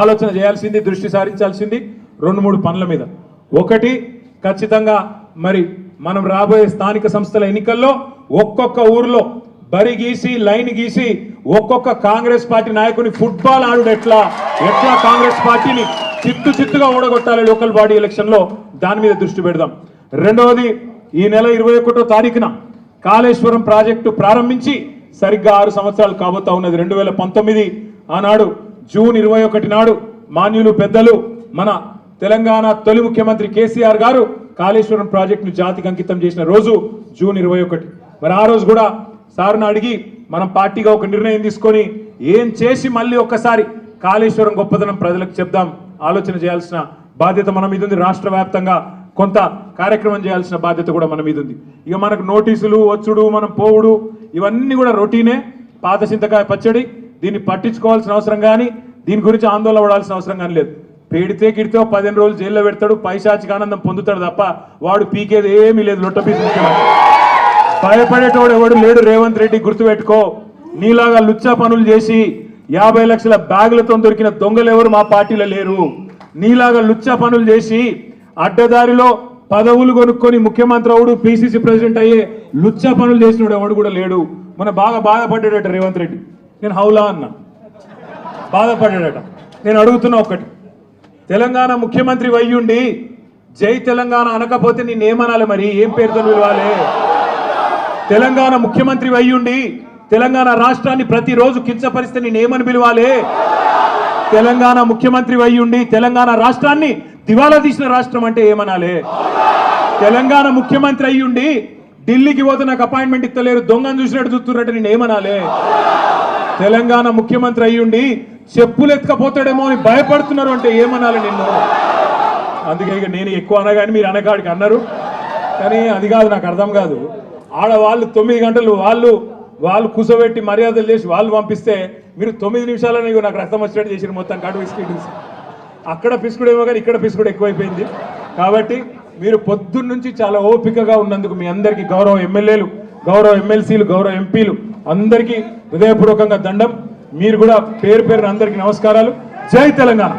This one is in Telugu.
ఆలోచన చేయాల్సింది దృష్టి సారించాల్సింది రెండు మూడు పనుల మీద. ఒకటి ఖచ్చితంగా మరి మనం రాబోయే స్థానిక సంస్థల ఎన్నికల్లో ఒక్కొక్క ఊర్లో బరి గీసి లైన్ గీసి ఒక్కొక్క కాంగ్రెస్ పార్టీ నాయకుని ఫుట్బాల్ ఆడుడు ఎట్లా? ఎట్లా కాంగ్రెస్ పార్టీని చిత్తు చిత్తుగా ఓడగొట్టాలి లోకల్ బాడీ ఎలక్షన్లో? దాని మీద దృష్టి పెడదాం. రెండవది ఈ నెల ఇరవై ఒకటో తారీఖున కాళేశ్వరం ప్రాజెక్టు ప్రారంభించి సరిగ్గా ఆరు సంవత్సరాలు కాబోతా ఉన్నది. రెండు వేల పంతొమ్మిది ఆనాడు జూన్ ఇరవై ఒకటి నాడు మాన్యులు పెద్దలు మన తెలంగాణ తొలి ముఖ్యమంత్రి కేసీఆర్ గారు కాళేశ్వరం ప్రాజెక్టును జాతికి అంకితం చేసిన రోజు జూన్ ఇరవై ఒకటి మరి ఆ రోజు కూడా సార్ను అడిగి మనం పార్టీగా ఒక నిర్ణయం తీసుకొని ఏం చేసి మళ్ళీ ఒక్కసారి కాళేశ్వరం గొప్పదనం ప్రజలకు చెప్దాం ఆలోచన చేయాల్సిన బాధ్యత మన మీద ఉంది. రాష్ట్ర వ్యాప్తంగా కొంత కార్యక్రమం చేయాల్సిన బాధ్యత కూడా మన మీద ఉంది. ఇక మనకు నోటీసులు వచ్చుడు మనం పోవుడు ఇవన్నీ కూడా రొటీనే పాత చింతకాయ పచ్చడి దీన్ని పట్టించుకోవాల్సిన అవసరం కానీ దీని గురించి ఆందోళన పడాల్సిన అవసరం కానీ లేదు. పెడితే గిడితే పదిహేను రోజులు జైల్లో పెడతాడు పైశాచిక ఆనందం పొందుతాడు తప్ప వాడు పీకేది ఏమీ లేదు లొట్టపీ భయపడేటోడు ఎవడు లేడు రేవంత్ రెడ్డి గుర్తుపెట్టుకో. నీలాగా లుచ్చా పనులు చేసి యాభై లక్షల బ్యాగులతో దొరికిన దొంగలు ఎవరు మా పార్టీలో లేరు. నీలాగా లుచ్చా పనులు చేసి అడ్డదారిలో పదవులు కొనుక్కొని ముఖ్యమంత్రి అవుడు పిసిసి ప్రెసిడెంట్ అయ్యే లుచ్చా పనులు చేసినోడు ఎవడు కూడా లేడు. మన బాగా బాధపడ్డాడట రేవంత్ రెడ్డి. నేను హౌలా అన్నా. బాధపడ్డాడట. నేను అడుగుతున్నా ఒక్కటి. తెలంగాణ ముఖ్యమంత్రి వయ్యుండి జై తెలంగాణ అనకపోతే నేనేమనాలి మరి? ఏం పేరుతో పిలవాలి తెలంగాణ ముఖ్యమంత్రి అయ్యుండి తెలంగాణ రాష్ట్రాన్ని ప్రతిరోజు కించపరిస్తే నేనేమని పిలవాలి? తెలంగాణ ముఖ్యమంత్రి అయ్యుండి తెలంగాణ రాష్ట్రాన్ని దివాలా తీసిన రాష్ట్రం అంటే ఏమనాలి? తెలంగాణ ముఖ్యమంత్రి అయ్యుండి ఢిల్లీకి పోతే నాకు అపాయింట్మెంట్ ఇస్తలేరు దొంగను చూసినట్టు చూస్తున్నట్టు నేను ఏమనాలి తెలంగాణ ముఖ్యమంత్రి అయ్యుండి చెప్పులు ఎత్తుకపోతాడేమో అని భయపడుతున్నారు అంటే ఏమనాలి నిన్ను? అందుకే ఇక నేను ఎక్కువ అనగాని మీరు అనగాడికి అన్నారు. కానీ అది కాదు నాకు అర్థం కాదు. ఆడవాళ్ళు తొమ్మిది గంటలు వాళ్ళు వాళ్ళు కూసోబెట్టి మర్యాదలు చేసి వాళ్ళు పంపిస్తే మీరు తొమ్మిది నిమిషాలని నాకు రక్తం వచ్చినట్టు చేసిన మొత్తం కాటు బిస్కెట్ అక్కడ పిసుకుడేమో కానీ ఇక్కడ పిసుకుడు ఎక్కువైపోయింది. కాబట్టి మీరు పొద్దున్నుంచి చాలా ఓపికగా ఉన్నందుకు మీ అందరికీ గౌరవ ఎమ్మెల్యేలు గౌరవ ఎమ్మెల్సీలు గౌరవ ఎంపీలు అందరికీ హృదయపూర్వకంగా దండం. మీరు కూడా పేరు పేరున అందరికీ నమస్కారాలు. జై తెలంగాణ.